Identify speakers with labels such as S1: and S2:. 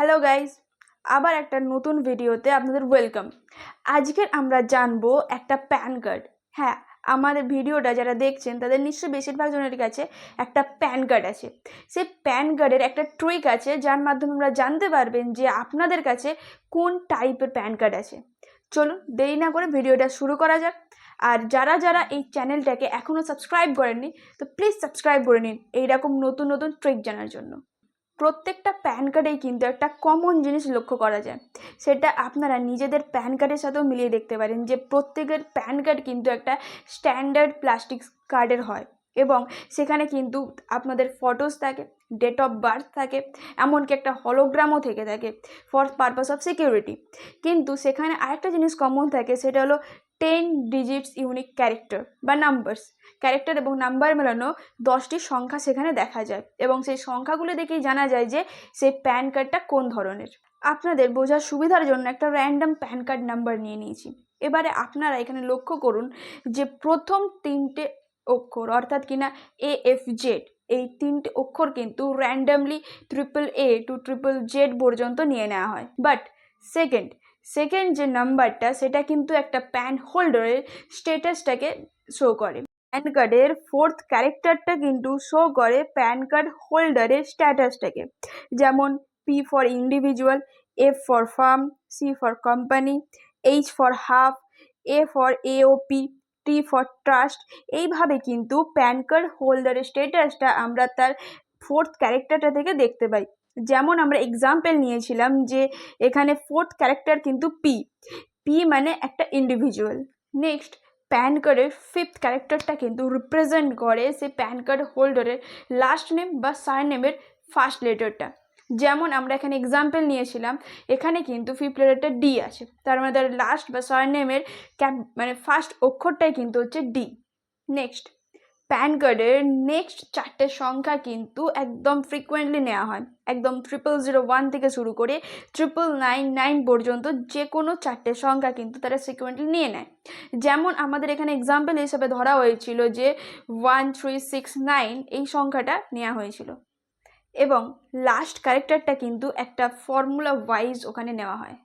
S1: Hello guys আবার একটা নতুন ভিডিওতে আপনাদের ওয়েলকাম আজকের আমরা জানব একটা প্যান কার্ড হ্যাঁ আমাদের ভিডিওটা যারা দেখছেন, তাদের নিশ্চয়ই বেশিরভাগ জনের কাছে একটা প্যান কার্ড আছে। সেই প্যান কার্ডের একটা ট্রিক আছে, যার মাধ্যমে আমরা জানতে পারবেন যে আপনাদের কাছে কোন টাইপের প্যান কার্ড আছে। চলুন, দেরি না করে ভিডিওটা শুরু করা যাক। আর যারা যারা এই চ্যানেলটাকে এখনও সাবস্ক্রাইব করেননি, তো প্লিজ সাবস্ক্রাইব করে নিন। এইরকম নতুন নতুন ট্রিক জানার জন্য। প্রত্যেকটা প্যান কার্ডেই কিন্তু একটা কমন জিনিস লক্ষ্য করা যায়। সেটা আপনারা নিজেদের প্যান কার্ডের সাথেও মিলিয়ে দেখতে পারেন যে প্রত্যেকের প্যান কার্ড কিন্তু একটা স্ট্যান্ডার্ড প্লাস্টিক কার্ডের হয় এবং সেখানে কিন্তু আপনাদের ফটোস থাকে ডেট অফ বার্থ থাকে, এমনকি একটা হলোগ্রামও থেকে থাকে ফর পারপাস অফ সিকিউরিটি কিন্তু সেখানে আরেকটা জিনিস কমন থাকে, সেটা হলো টেন ডিজিটস ইউনিক ক্যারেক্টার বা নাম্বারস ক্যারেক্টার এবং নাম্বার মেলানো দশটি সংখ্যা সেখানে দেখা যায় এবং সেই সংখ্যাগুলো দেখেই জানা যায় যে সেই প্যান কার্ডটা কোন ধরনের। আপনাদের বোঝার সুবিধার জন্য একটা র্যান্ডাম প্যান কার্ড নাম্বার নিয়ে নিয়েছি। এবারে আপনারা এখানে লক্ষ্য করুন যে প্রথম তিনটে অক্ষর অর্থাৎ কিনা এ এফ জেড এই তিনটে অক্ষর কিন্তু randomly triple A to triple Z পর্যন্ত নিয়ে নেওয়া হয়। বাট সেকেন্ড সেকেন্ড যে নাম্বারটা, সেটা কিন্তু একটা প্যান হোল্ডারের স্টেটাসটাকে শো করে। প্যান কার্ডের ফোর্থ ক্যারেক্টারটা কিন্তু শো করে প্যান কার্ড হোল্ডারের স্ট্যাটাসটাকে যেমন P for individual F for firm C for company H for HUF A for AOP T for trust এইভাবে কিন্তু প্যান কার্ড হোল্ডারের স্টেটাসটা আমরা তার ফোর্থ ক্যারেক্টারটা থেকে দেখতে পাই। যেমন আমরা এক্সাম্পল নিয়েছিলাম যে এখানে ফোর্থ ক্যারেক্টার কিন্তু পি পি মানে একটা ইন্ডিভিজুয়াল নেক্সট প্যান কার্ডের ফিফথ ক্যারেক্টারটা কিন্তু রিপ্রেজেন্ট করে সেই প্যান কার্ড হোল্ডারের লাস্ট নেম বা সার নেমের ফার্স্ট লেটারটা যেমন আমরা এখানে এক্সাম্পল নিয়েছিলাম, এখানে কিন্তু ফিফথ লেটারটা ডি আছে। তার মানে তার লাস্ট বা সার নেমের ক্যাপ মানে ফার্স্ট অক্ষরটাই কিন্তু হচ্ছে ডি নেক্সট প্যান কার্ডের নেক্সট চারটে সংখ্যা কিন্তু একদম ফ্রিকুয়েন্টলি নেওয়া হয়। একদম ট্রিপল জিরো ওয়ান থেকে শুরু করে ট্রিপল নাইন নাইন পর্যন্ত যে কোনো চারটে সংখ্যা কিন্তু তারা ফ্রিকুয়েন্টলি নিয়ে নেয়। যেমন আমাদের এখানে এক্সাম্পল হিসেবে ধরা হয়েছিল যে ওয়ান থ্রি সিক্স নাইন এই সংখ্যাটা নেওয়া হয়েছিল। এবং লাস্ট ক্যারেক্টারটা কিন্তু একটা ফর্মুলা ওয়াইজ ওখানে নেওয়া হয়।